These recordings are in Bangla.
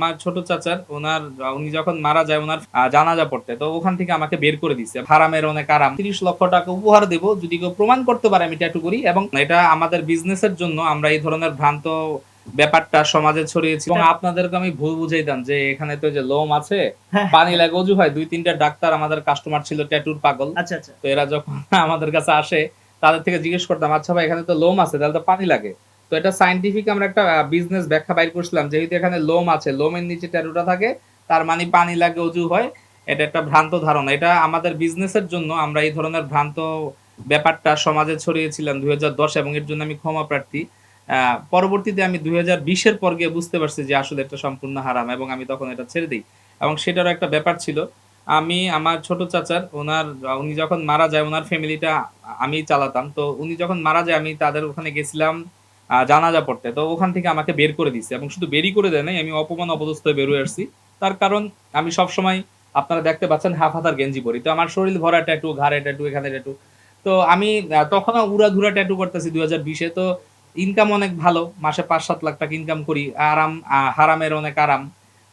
আমার ছোট চাচার ওনার উনি যখন মারা যায় ওনার জানাজা পড়তে তো ওখান থেকে আমাকে বের করে দিছে। হারামের অনেক আরাম। তিরিশ লক্ষ টাকা উপহার দেব যদি কেউ প্রমাণ করতে পারে আমি ট্যাটু করি এবং এটা আমাদের বিজনেসের জন্য আমরা এই ধরনের ভ্রান্ত ব্যাপারটা সমাজে ছড়িয়েছি। এবং আপনাদেরকে আমি ভুল বুঝাইতাম যে এখানে তো যে লোম আছে হ্যাঁ। পানি লাগে অজু হয় দুই তিনটা ডাক্তার আমাদের কাস্টমার ছিল ট্যাটুর পাগল। আচ্ছা আচ্ছা। তো এরা যখন আমাদের কাছে আসে তাদের থেকে জিজ্ঞেস করতাম আচ্ছা ভাই এখানে তো লোম আছে তাহলে তো পানি লাগে। তো এটা সাইন্টিফিক আমরা একটা বিজনেস ব্যাখ্যা বাইর করছিলাম, যেহেতু এখানে লোম আছে, লোমের নিচে ট্যাটুটা থাকে, তার মানে পানি লাগে, অজু হয়, এটা একটা ভ্রান্ত ধারণা। এটা আমাদের বিজনেসের জন্য আমরা এই ধরনের ভ্রান্ত ব্যাপারটা সমাজে ছড়িয়েছিলাম দুই হাজার দশ এবং এর জন্য আমি ক্ষমা প্রার্থী। পরবর্তীতে আমি দুই হাজার বিশের পর গিয়ে বুঝতে পারছি যে আসলে এটা সম্পূর্ণ হারাম এবং আমি তখন এটা ছেড়ে দিই। এবং সেটারও একটা ব্যাপার ছিল, আমি আমার ছোট চাচার, ওনার উনি যখন মারা যায়, ওনার ফ্যামিলিটা আমি চালাতাম। তো উনি যখন মারা যায়, আমি তাদের ওখানে গেছিলাম জানাজা পড়তে। তো ওখান থেকে আমাকে বের করে দিছে এবং শুধু বেরই করে দেয় নাই আমি অপমান অপদস্থ হয়ে বেরোয় আসছি। তার কারণ আমি সব সময় আপনারা দেখতে পাচ্ছেন হাফ হাতার গেঞ্জি পরি। তো আমার শরীর ভরা ট্যাটু ঘাড়ে ট্যাটু এখানে ট্যাটু তো আমি আহ, তখনও উড়া ধুরা ট্যাটু করতেছি দুই হাজার বিশে। তো ইনকাম অনেক ভালো মাসে পাঁচ সাত লাখ টাকা ইনকাম করি আরাম হারামের অনেক আরাম।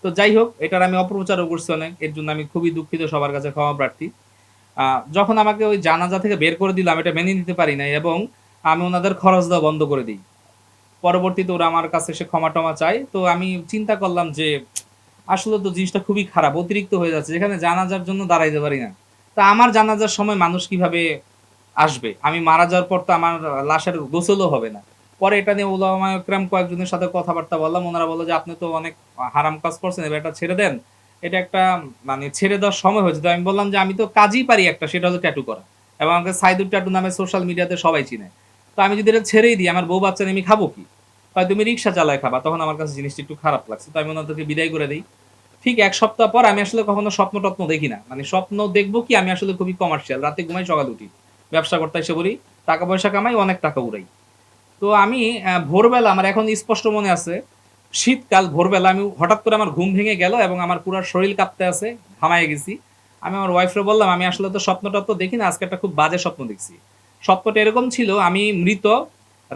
তো যাই হোক এটার আমি অপপ্রচারও করছি অনেক এর জন্য আমি খুবই দুঃখিত সবার কাছে ক্ষমা প্রার্থী। যখন আমাকে ওই জানাজা থেকে বের করে দিলাম এটা মেনে নিতে পারি নাই এবং আমি ওনাদের খরচ দেওয়া বন্ধ করে দিই। পরবর্তীতে ওরা আমার কাছে এসে ক্ষমা টমা চায়। তো আমি চিন্তা করলাম যে, আসলে তো জিনিসটা খুবই খারাপ, অতিরিক্ত হয়ে যাচ্ছে, যেখানে জানাজার জন্য দাঁড়াইতে পারি না। তা আমার জানাজার সময় মানুষ কীভাবে আসবে? আমি মারা যাওয়ার পর তো আমার লাশের গোসলও হবে না। পরে এটা নিয়ে ওলামা একরাম কয়েকজনের সাথে কথাবার্তা বললাম, ওনারা বলল যে, আপনি তো অনেক হারাম কাজ করছেন, এবার এটা ছেড়ে দেন। এটা একটা মানে ছেড়ে দেওয়ার সময় হয়েছে। তো আমি বললাম যে, আমি তো কাজই পারি একটা, সেটা হলো ট্যাটু করা। এবং আমাকে সাইদুর ট্যাটু নামে সোশ্যাল মিডিয়াতে সবাই চিনে। তো আমি যদি এটা ছেড়েই দিই, আমার বউ বাচ্চা আমি খাব কি? হয় তুমি রিক্সা চালায় খাবা, তখন আমার কাছে জিনিসটা একটু খারাপ লাগছে, তো আমি ওনাদেরকে বিদায় করে দিই। ঠিক এক সপ্তাহ পর আমি আসলে কখনো স্বপ্ন টপ্ন দেখি না মানে স্বপ্ন দেখব কি আমি আসলে খুবই কমার্শিয়াল রাতে ঘুমাই সকালে উঠি। ব্যবসা করতে এসে বলি টাকা পয়সা কামাই, অনেক টাকা উড়াই। তো আমি ভোরবেলা আমার এখন স্পষ্ট মনে আছে, শীতকাল ভোরবেলা আমি হঠাৎ করে আমার ঘুম ভেঙে গেল এবং আমার পুরো শরীর কাঁপতে আছে, ঘামায় গেছি। আমি আমার ওয়াইফরে বললাম, আমি আসলে তো স্বপ্ন টপ্ন দেখি না, আজকে একটা খুব বাজে স্বপ্ন দেখছি। স্বপ্নটা এরকম ছিল, আমি মৃত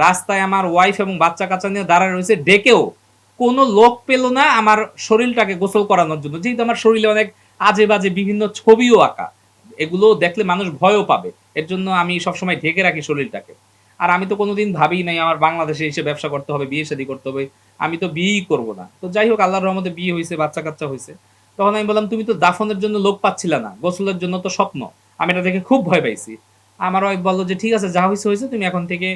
রাস্তায় আমার ওয়াইফ এবং বাচ্চা কাচ্চা নিয়ে দাঁড়ায় রয়েছে, ডেকেও কোনো লোক পেল না আমার শরীরটাকে গোসল করানোর জন্য। যেহেতু আমার শরীরে অনেক আজে বাজে বিভিন্ন ছবিও আঁকা, এগুলো দেখলে মানুষ ভয়ও পাবে। এর জন্য আমি সবসময় ঢেকে রাখি শরীরটাকে। আর আমি তো কোনোদিন ভাবি নাই আমার বাংলাদেশে এসে ব্যবসা করতে হবে, বিয়ে শাদী করতে হবে, আমি তো বিয়েই করব না। তো যাই হোক, আল্লাহর রহমতে বিয়ে হয়েছে বাচ্চা কাচ্চা হয়েছে। তখন আমি বললাম, তুমি তো দাফনের জন্য লোক পাচ্ছিল না, গোসলের জন্য তো স্বপ্ন। আমি এটা দেখে খুব ভয় পাইছি। আমার ওয়াইফ বলল যে, ঠিক আছে, যা হয়েছে হয়েছে তুমি এখন থেকে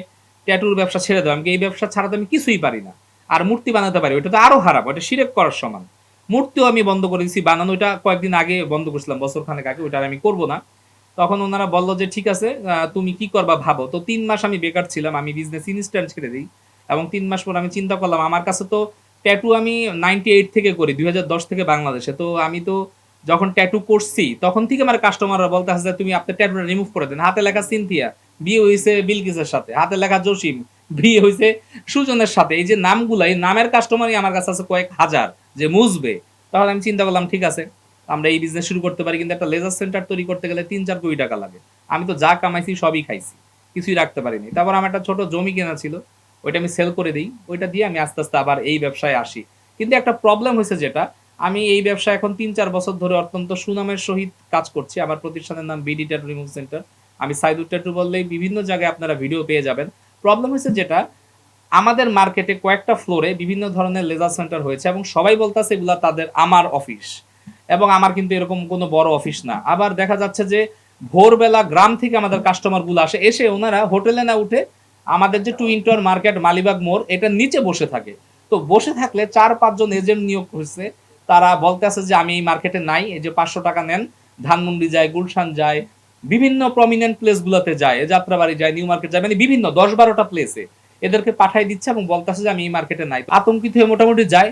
ট্যাটুর ব্যবসা ছেড়ে দাও, আমি এই ব্যবসা ছাড়া তো আমি কিছুই পারি না। আর মূর্তি বানাতে পারি ওটা তো আরও খারাপ, ওটা সিরেক করার সমান। মূর্তিও আমি বন্ধ করে দিচ্ছি বানানো ওইটা কয়েকদিন আগে বন্ধ করছিলাম বছর খানেক আগে আর আমি করব না। তখন ওনারা বলল যে, ঠিক আছে তুমি কি করবা ভাবো। তো তিন মাস আমি বেকার ছিলাম, আমি বিজনেস ইনস্ট্যান্ট ছেড়ে দিই। এবং তিন মাস পর আমি চিন্তা করলাম, আমার কাছে তো ট্যাটু আমি নাইনটি এইট থেকে করি, দুই হাজার দশ থেকে বাংলাদেশে। তো আমি তো যখন ট্যাটু করছি, তখন থেকে আমার কাস্টমাররা বলতে যে, তুমি আপনার ট্যাটুটা রিমুভ করে দেন। হাতে লেখা সিনথিয়া বিয়ে হয়েছে বিলকিসের সাথে। হাতে লেখা জসিম বিয়ে হয়েছে সুজনের সাথে। এই যে নামগুলো এই নামের কাস্টমারই আমার কাছে আছে কয়েক হাজার যে মুজবে তাহলে আমি চিন্তা করলাম, ঠিক আছে, আমরা এই বিজনেস শুরু করতে পারি। কিন্তু একটা লেজার সেন্টার তৈরি করতে গেলে তিন চার কোটি টাকা লাগে। আমি তো যা কামাইছি সবই খাইছি, কিছুই রাখতে পারিনি। তারপর আমার একটা ছোট জমি কেনা ছিল, ওইটা আমি সেল করে দিই। ওইটা দিয়ে আমি আস্তে আস্তে আবার এই ব্যবসায় আসি। কিন্তু একটা প্রবলেম হয়েছে যেটা আমি এই ব্যবসা এখন তিন চার বছর ধরে অত্যন্ত সুনামের সহিত কাজ করছি। আমার প্রতিষ্ঠানের নাম বিডি ট্যাটু রিমুভ সেন্টার আমি সাইদুর ট্যাটু বললেই বিভিন্ন জায়গায় আপনারা ভিডিও পেয়ে যাবেন। প্রবলেম হয়েছে যেটা, আমাদের মার্কেটে কয়েকটা ফ্লোরে বিভিন্ন ধরনের লেজার সেন্টার হয়েছে এবং সবাই বলতেছে এগুলা তাদের আমার অফিস এবং আমার কিন্তু এরকম কোনো বড় অফিস না। আবার দেখা যাচ্ছে যে ভোরবেলা গ্রাম থেকে আমাদের কাস্টমারগুলো আসে, এসে ওনারা হোটেলে না উঠে আমাদের যে টু ইন্টার মার্কেট মালিবাগ মোড়, এটা নিচে বসে থাকে। তো বসে থাকলে চার পাঁচজন এজেন্ট নিয়োগ হয়েছে। তারা বলতে আছে যে আমি এই মার্কেটে নাই, এই যে পাঁচশো টাকা নেন, ধানমন্ডি যায়, গুলশান যায়, বিভিন্ন প্রমিনেন্ট প্লেস গুলোতে যায় যাত্রাবাড়ি যায় নিউ মার্কেট যায় মানে বিভিন্ন দশ বারোটা প্লেসে এদেরকে পাঠাই দিচ্ছে এবং বলতেছে যে আমি এই মার্কেটে নাই। আতঙ্কিত হয়ে মোটামুটি যায়।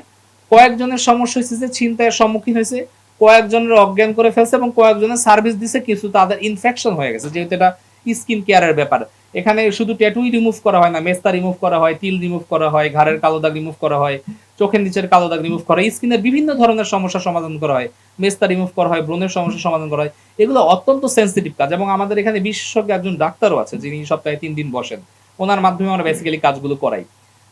কয়েকজনের সমস্যা হয়েছে যে ছিনতাইয়ের সম্মুখীন হয়েছে কয়েকজনের অজ্ঞান করে ফেলছে এবং কয়েকজনের সার্ভিস দিছে, কিছু তাদের ইনফেকশন হয়ে গেছে, যেহেতু এটা স্কিন কেয়ারের ব্যাপার। এখানে শুধু ট্যাটুই রিমুভ করা হয় না, মেস্তা রিমুভ করা হয়, তিল রিমুভ করা হয়, ঘাড়ের কালো দাগ রিমুভ করা হয়, চোখের নিচের কালো দাগ রিমুভ করা হয়, স্কিনের বিভিন্ন ধরনের সমস্যার সমাধান করা হয়, মেস্তা রিমুভ করা হয়, ব্রণের সমস্যার সমাধান করা হয়, এগুলো অত্যন্ত সেন্সিটিভ কাজ এবং আমাদের এখানে বিশেষজ্ঞ একজন ডাক্তারও আছে যিনি সপ্তাহে তিন দিন বসেন, ওনার মাধ্যমে আমরা বেসিক্যালি কাজগুলো করাই।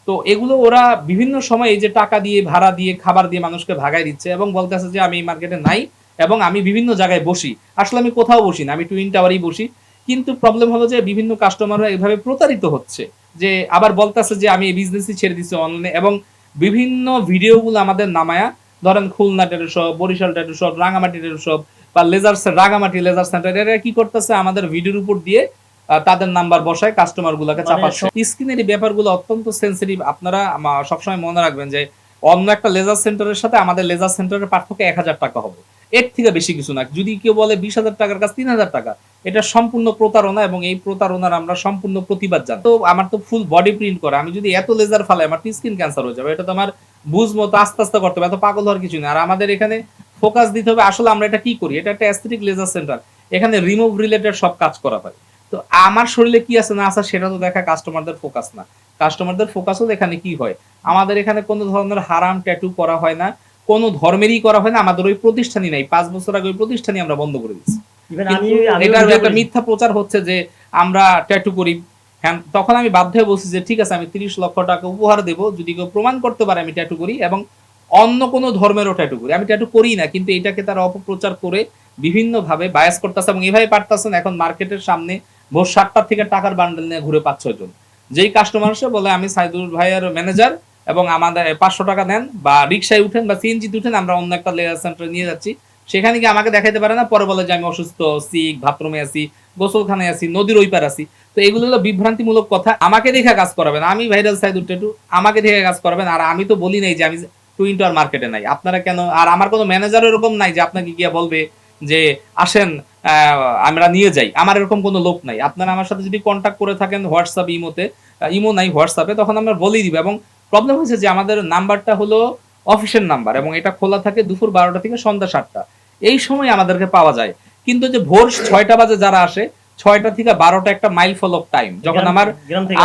তো এগুলো ওরা বিভিন্ন সময় এই যে টাকা দিয়ে, ভাড়া দিয়ে, খাবার দিয়ে মানুষকে ভাগাই দিচ্ছে এবং বলতেছে যে আমি এই মার্কেটে নাই এবং আমি বিভিন্ন জায়গায় বসি। আসলে আমি কোথাও বসি না, আমি টুইন টাওয়ারেই বসি। কিন্তু প্রবলেম হলো যে বিভিন্ন কাস্টমাররা এভাবে প্রতারিত হচ্ছে যে আবার বলতেছে যে আমি এই বিজনেসই ছেড়ে দিচ্ছি অনলাইনে এবং বিভিন্ন ভিডিওগুলো আমাদের নামায়া ধরেন Khulna tattoo shop Barishal tattoo shop Rangamati tattoo shop বা লেজার রাঙামাটি লেজার সেন্টার এরা কি করতেছে? আমাদের ভিডিওর উপর দিয়ে তাদের নাম্বার বসায় কাস্টমার গুলাকে চাপাচ্ছে। স্ক্রিনের এই ব্যাপারগুলো অত্যন্ত সেন্সিটিভ আপনারা সবসময় মনে রাখবেন যে অন্য একটা লেজার সেন্টারের সাথে আমাদের লেজার সেন্টারের পার্থক্য এক হাজার টাকা হবে। এর থেকে বেশি কিছু না। যদি কেউ বলে বিশ হাজার টাকার কাছে তিন হাজার টাকা, এটা সম্পূর্ণ প্রতারণা এবং এই প্রতারণার আমরা সম্পূর্ণ প্রতিবাদ জানি তো আমার তো ফুল বডি প্রিন্ট করা। আমি যদি এত লেজার ফালাই, আমার স্কিন ক্যান্সার হয়ে যাবে। এটা তো আমার বুঝ মতো আস্তে আস্তে করতে হবে। এত পাগল হওয়ার কিছু নেই। আর আমাদের এখানে ফোকাস দিতে হবে, আসলে আমরা এটা কি করি? এটা একটা অ্যাস্থেটিক লেজার সেন্টার এখানে রিমুভ রিলেটেড সব কাজ করা হয়। তো আমার শরীরে কি আছে না আছে, সেটা তো দেখা কাস্টমারদের ফোকাস না। কাস্টমারদের ফোকাসও এখানে কি হয়? আমাদের এখানে কোনো ধরনের হারাম ট্যাটু করা হয় না। কোনো ধর্মেরই করা হয় না আমাদের ওই প্রতিষ্ঠানই নাই। পাঁচ বছর আগে ওই প্রতিষ্ঠানই আমরা বন্ধ করে দিচ্ছি এটার একটা মিথ্যা প্রচার হচ্ছে যে আমরা ট্যাটু করি হ্যাঁ তখন আমি বাধ্য হয়ে বলছি যে ঠিক আছে আমি তিরিশ লক্ষ টাকা উপহার দেবো যদি কেউ প্রমাণ করতে পারে আমি ট্যাটু করি এবং অন্য কোনো ধর্মেরও ট্যাটু করি। আমি ট্যাটু করি না কিন্তু এটাকে তারা অপপ্রচার করে বিভিন্ন ভাবে বায়াস করতেছে এবং এভাবে পারতেছেন এখন মার্কেটের সামনে ভোর সাতটার থেকে টাকার বান্ডেল নিয়ে ঘুরে পাঁচ যেই কাস্টমার আসে বলে আমি সাইদুল ভাইয়ের ম্যানেজার এবং আমাদের পাঁচশো টাকা দেন বা রিক্সায় উঠেন বা সিএনজিতে উঠেন, আমরা অন্য একটা লেয়ার সেন্টারে নিয়ে যাচ্ছি। সেখানে গিয়ে আমাকে দেখাইতে পারে না, পরে বলে যে আমি অসুস্থ সিক বাথরুমে আছি গোসলখানায় আছি, নদীর ওই পার আছি। তো এগুলো হলো বিভ্রান্তিমূলক কথা। আমাকে দেখে কাজ করাবেন। আমি ভাইরাল সাইদুল টেটু আমাকে দেখে কাজ করাবেন। আর আমি তো বলি নাই যে আমি টুইন টাওয়ার মার্কেটে নাই। আপনারা কেন? আর আমার কোনো ম্যানেজার এরকম নাই যে আপনাকে গিয়ে বলবে যে, আসেন আমরা নিয়ে যাই। আমার এরকম কোনো লোক নাই। আপনারা আমার সাথে যদি কন্ট্যাক্ট করে থাকেন হোয়াটসঅ্যাপ ইমোতে ইমো নাই হোয়াটসঅ্যাপে তখন আমরা বলেই দিব। এবং প্রবলেম হয়েছে যে আমাদের নাম্বারটা হলো অফিসের নাম্বার এবং এটা খোলা থাকে দুপুর বারোটা থেকে সন্ধ্যা সাতটা। এই সময় আমাদেরকে পাওয়া যায়। কিন্তু যে ভোর ছয়টা বাজে যারা আসে ছয়টা থেকে বারোটা একটা মাইল ফলক টাইম যখন আমার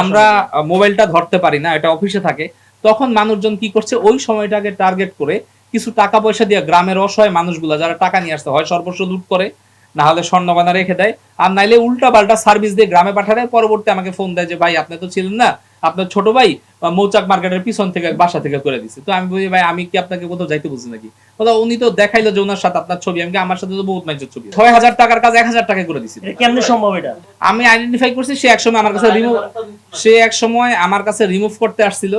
আমরা মোবাইলটা ধরতে পারি না এটা অফিসে থাকে তখন মানুষজন কি করছে ওই সময়টাকে টার্গেট করে কিছু টাকা পয়সা দিয়ে গ্রামের অসহায় মানুষগুলো যারা টাকা নিয়ে আসতে হয় সর্বস্ব লুট করে না হলে স্বর্ণবানা রেখে দেয়। আর নাইলে উল্টা পাল্টা সার্ভিস দিয়ে গ্রামে পাঠায় পরবর্তী আমাকে ফোন দেয় যে ভাই আপনি তো ছিলেন না আপনার ছোট ভাই মৌচাক মার্কেটের পিছন থেকে বাসা থেকে করে দিছে। তো আমি বলি ভাই আমি কি আপনাকে কোথাও যাইতে বলছি নাকি? বলে উনি তো দেখাইলো যে ওনার সাথে আপনার ছবি। আমি আমার সাথে তো বহুত মানুষের ছবি ছয় হাজার টাকার কাজ এক হাজার টাকা করে এটা কেমনে সম্ভব এটা? আমি আইডেন্টিফাই করছি সে একসময় আমার কাছে রিমুভ সে এক সময় আমার কাছে রিমুভ করতে আসছিল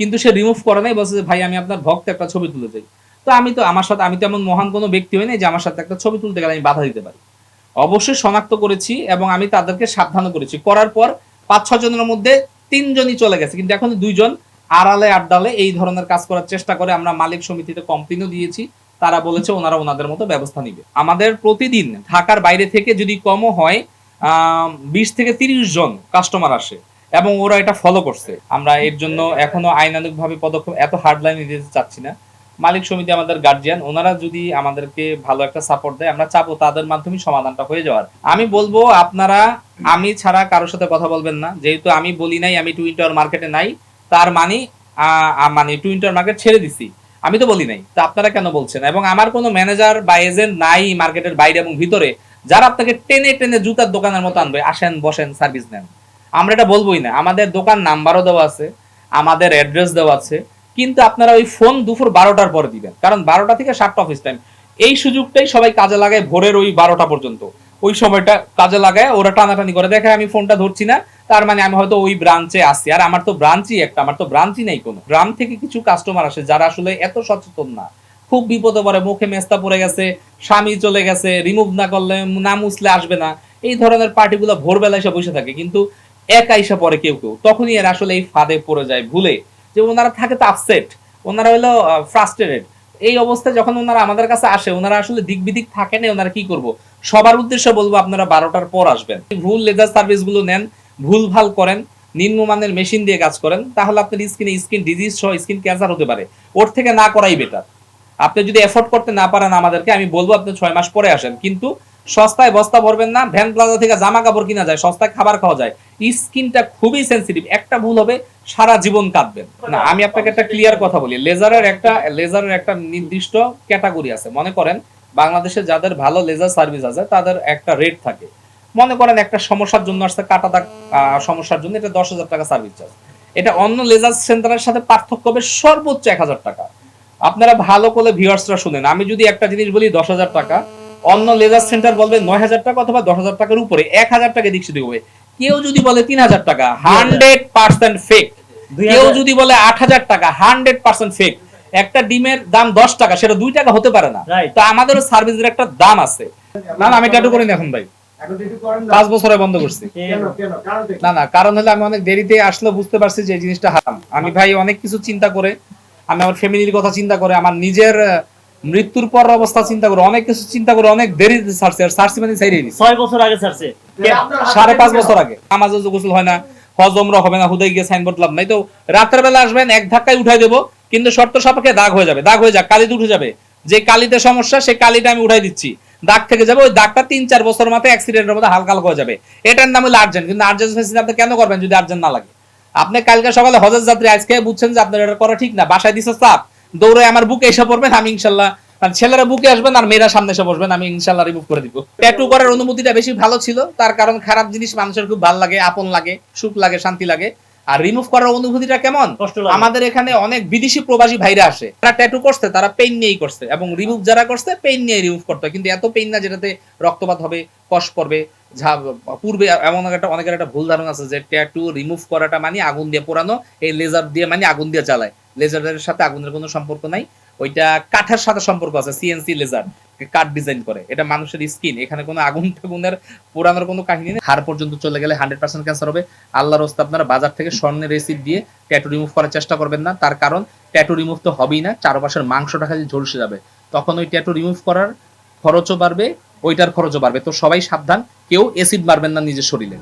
কিন্তু সে রিমুভ করে নাই বলছে যে ভাই আমি আপনার ভক্ত একটা ছবি তুলে যাই তো আমি তো আমার সাথে আমি তো এমন মহান কোনো ব্যক্তি হই নাই যে আমার সাথে একটা ছবি তুলতে গেলে আমি বাধা দিতে পারি। অবশ্যই শনাক্ত করেছি এবং আমি তাদেরকে সাবধান করেছি। করার পর পাঁচ ছ জনের মধ্যে তিনজনই চলে গেছে। কিন্তু এখন দুইজন আড়ালে, আড্ডালে এই ধরনের কাজ করার চেষ্টা করে। আমরা মালিক সমিতিতে কমপ্লেনও দিয়েছি। তারা বলেছে ওনারা ওনাদের মতো ব্যবস্থা নিবে। আমাদের প্রতিদিন ঢাকার বাইরে থেকে যদি কমও হয় বিশ থেকে তিরিশ জন কাস্টমার আসে এবং ওরা এটা ফলো করছে। আমরা এর জন্য এখনও আইনানুক ভাবে পদক্ষেপ এত হার্ডলাইন দিতে চাচ্ছি না। মালিক সমিতি আমাদের গার্জিয়ান ওনারা যদি আমাদেরকে ভালো একটা সাপোর্ট দেয়, আমরা চাবো তাদের মাধ্যমে সমাধানটা হয়ে যাওয়ার। আমি বলব, আপনারা, আমি ছাড়া কারোর সাথে কথা বলবেন না। যেহেতু আমি বলি নাই, আমি টুইন টাওয়ার মার্কেটে নাই, তার মানে মানে টুইন টাওয়ার মার্কেট ছেড়ে দিছি। আমি তো বলি নাই, তো আপনারা কেন বলছেন? এবং আমার কোনো ম্যানেজার বা এজেন্ট নাই মার্কেটের বাইরে এবং ভিতরে, যারা আপনাকে টেনে টেনে জুতার দোকানের মতো আনবে, আসেন, বসেন সার্ভিস নেন। আমরা এটা বলবোই না। আমাদের দোকান নাম্বারও দেওয়া আছে, আমাদের অ্যাড্রেস দেওয়া আছে কিন্তু আপনারা ওই ফোন দুপুর বারোটার পরে দিবেন। কারণ বারোটা থেকে সাতটা অফিস টাইম এই সুযোগটাই সবাই কাজে লাগায় ভোরের ওই বারোটা পর্যন্ত। ওই সময়টা কাজে লাগায় ওরা টানাটানি করে। দেখে আমি ফোনটা ধরছি না, তার মানে আমি হয়তো ওই ব্রাঞ্চে আসছি আর আমার তো ব্রাঞ্চই একটা, আমার তো ব্রাঞ্চই নেই কোনো। গ্রাম থেকে কিছু কাস্টমার আসে যারা আসলে এত সচেতন না। খুব বিপদে পড়ে, মুখে মেস্তা পড়ে গেছে, স্বামী চলে গেছে রিমুভ না করলে না মুছলে আসবে না। এই ধরনের পার্টিগুলো ভোরবেলা এসে বসে থাকে। কিন্তু একা এসে পড়ে কেউ কেউ। তখনই এরা আসলে এই ফাঁদে পড়ে যায় ভুলে। যে ওনারা থাকে তো আপসেট ওনারা হলো ফ্রাস্ট্রেটেড এই অবস্থায় যখন ওনারা আমাদের কাছে আসে, ওনারা আসলে দিক বিদিক থাকে না, ওনারা কি করব? সবার উদ্দেশ্যে বলব আপনারা বারোটার পর আসবেন। ভুল লেজার সার্ভিসগুলো নেন, ভুল ভালো করেন, নিম্নমানের মেশিন দিয়ে কাজ করেন, তাহলে আপনার স্কিনে স্কিন ডিজিজ সহ স্কিন ক্যান্সার হতে পারে। ওর থেকে না করাই বেটার আপনি যদি এফোর্ড করতে না পারেন আমাদেরকে, আমি বলব আপনি ছয় মাস পরে আসেন। কিন্তু সস্তায় বস্তা ভরবেন না, ভ্যান প্লাজা থেকে জামা কাপড় কিনা যায়, সস্তায় খাবার খাওয়া যায়। স্কিনটা খুবই সেন্সিটিভ একটা ভুল হবে, সারা জীবন কাঁদবেন। না, আমি আপনাকে একটা ক্লিয়ার কথা বলি। লেজারের একটা লেজারের একটা নির্দিষ্ট ক্যাটাগরি আছে। মনে করেন, বাংলাদেশে যাদের ভালো লেজার সার্ভিস আছে, তাদের একটা রেট থাকে। মনে করেন, একটা সমস্যার জন্য আসছে, কাটা দাগ সমস্যার জন্য এটা দশ হাজার টাকা সার্ভিস চার্জ এটা অন্য লেজার সেন্টারের সাথে পার্থক্য হবে সর্বোচ্চ এক হাজার টাকা। আপনারা ভালো করে ভিউয়ার্সরা শুনেন। আমি যদি একটা জিনিস বলি দশ হাজার টাকা অন্য লেজার সেন্টার বলবে নয় হাজার টাকা অথবা দশ হাজার টাকার উপরে এক হাজার টাকা দিক সেদিক হবে কেউ যদি বলে তিন হাজার টাকা হান্ড্রেড পার্সেন্ট ফেক কেউ যদি বলে আট হাজার টাকা হান্ড্রেড পার্সেন্ট ফেক একটা ডিমের দাম দশ টাকা সেটা দুই টাকা হতে পারে না. তো আমাদেরও সার্ভিসের একটা দাম আছে। না না আমি ট্যাটু করি না এখন ভাই করেন। পাঁচ বছরে বন্ধ করছি। কেন? কেন? কারণ কি? না না কারণ হলো আমি অনেক দেরিতে আসলে বুঝতে পারছি যে এই জিনিসটা হারাম। আমি ভাই অনেক কিছু চিন্তা করে আমি আমার ফ্যামিলির কথা চিন্তা করে আমার নিজের মৃত্যুর পর অবস্থা চিন্তা করে অনেক কিছু চিন্তা করে অনেক দেরিতে সারছি আর সারছি মানে সাইরে দিছি ছয় বছর আগে ছাড়ছে। সাড়ে পাঁচ বছর আগে। নামাজে যে গোসল হয় না হজমরা হবে না হুদাই গিয়ে সাইনবোর্ড লাভ নাই। তো রাতের বেলা আসবেন এক ধাক্কায় উঠাই দেবো কিন্তু শর্ত সাপেক্ষে দাগ হয়ে যাবে দাগ হয়ে যাক কালিতে উঠে যাবে। যে কালিতে সমস্যা সেই কালিটা আমি উঠাই দিচ্ছি। দাগ থেকে যাবে ওই দাগটা তিন চার বছর মাথায় অ্যাক্সিডেন্টের মধ্যে হালকা হালকা হয়ে যাবে। এটার নাম হলো আর্জেন্ট কিন্তু আর্জেন্ট ফেসিলিটি আপনি কেন করবেন যদি আর্জেন্ট না লাগে? আপনি কালকে সকালে হজের যাত্রী আজকে বুঝছেন যে আপনার এটা করা ঠিক না বাসায় দিছে চাপ দৌড়ে আমার বুকে এসে পড়বেন আমি ইনশাল্লাহ ছেলেরা বুকে আসবেন আর মেয়েরা সামনে এসে বসবেন আমি ইনশাল্লাহ রিমুভ করে দিব। ট্যাটু করার অনুমতিটা বেশি ভালো ছিল তার কারণ খারাপ জিনিস মানুষের খুব ভালো লাগে আপন লাগে সুখ লাগে শান্তি লাগে। আর রিমুভ করার অনুভূতিটা কেমন? আমাদের এখানে অনেক বিদেশি প্রবাসী ভাইরা আসে তারা ট্যাটু করছে তারা পেইন নিয়েই করছে এবং রিমুভ যারা করছে পেইন নিয়ে রিমুভ করতে কিন্তু এত পেইন না যেটাতে রক্তপাত হবে কষ পড়বে যা পূর্বে এমন একটা অনেকের একটা ভুল ধারণা আছে যে ট্যাটু রিমুভ করাটা মানে আগুন দিয়ে পোড়ানো এই লেজার দিয়ে মানে আগুন দিয়ে জ্বালায়। লেজারের সাথে আগুনের কোনো সম্পর্ক নাই। ওইটা কাঠের সাথে সম্পর্ক আছে সিএনসি লেজার কাঠ ডিজাইন করে। এটা মানুষের স্কিন এখানে কোনো আগুন টাগুনের পোড়ানোর কোনো কাহিনী নেই। হাড় পর্যন্ত চলে গেলে হান্ড্রেড পার্সেন্ট ক্যান্সার হবে। আল্লাহর রস্তে আপনারা বাজার থেকে স্বর্ণের রেসিপ দিয়ে ট্যাটু রিমুভ করার চেষ্টা করবেন না। তার কারণ ট্যাটু রিমুভ তো হবেই না। চারপাশের মাংসটা খালি ঝলসে যাবে। তখন ওই ট্যাটু রিমুভ করার খরচও বাড়বে, ওইটার খরচও বাড়বে। তো সবাই সাবধান, কেউ এসিড মারবেন না নিজের শরীরে।